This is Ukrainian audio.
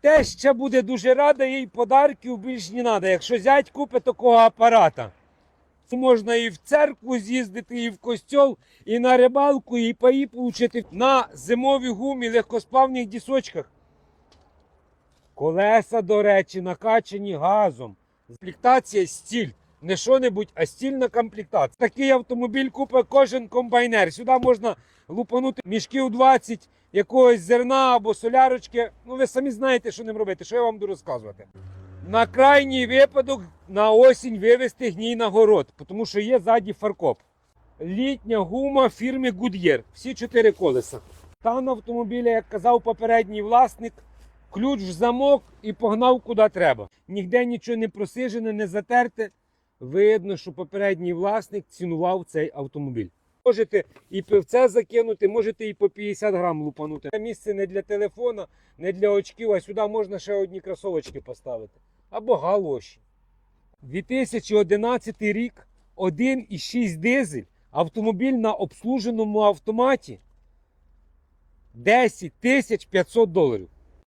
Теща буде дуже рада, їй подарків більш не треба. Якщо зять купить такого апарата, можна і в церкву з'їздити, і в костьол, і на рибалку, і паї отримати на зимовій гумі, легкосплавних дісочках. Колеса, до речі, накачані газом. Комплектація стіль. Не що-небудь, а стільна комплектація. Такий автомобіль купить кожен комбайнер. Сюди можна лупанути мішків 20 якогось зерна або солярочки. Ну ви самі знаєте, що ним робити. Що я вам буду розказувати? На крайній випадок на осінь вивезти гній на город, тому що є ззаді фаркоп. Літня гума фірми Goodyear. Всі чотири колеса. Стан автомобіля, як казав попередній власник, ключ в замок і погнав куди треба. Ніде нічого не просижене, не затерте. Видно, що попередній власник цінував цей автомобіль. Можете і пивце закинути, можете і по 50 грам лупанути. Це місце не для телефона, не для очків, а сюди можна ще одні кросовочки поставити. Або галоші. 2011 рік, 1,6 дизель, автомобіль на обслуженому автоматі 10 500 доларів.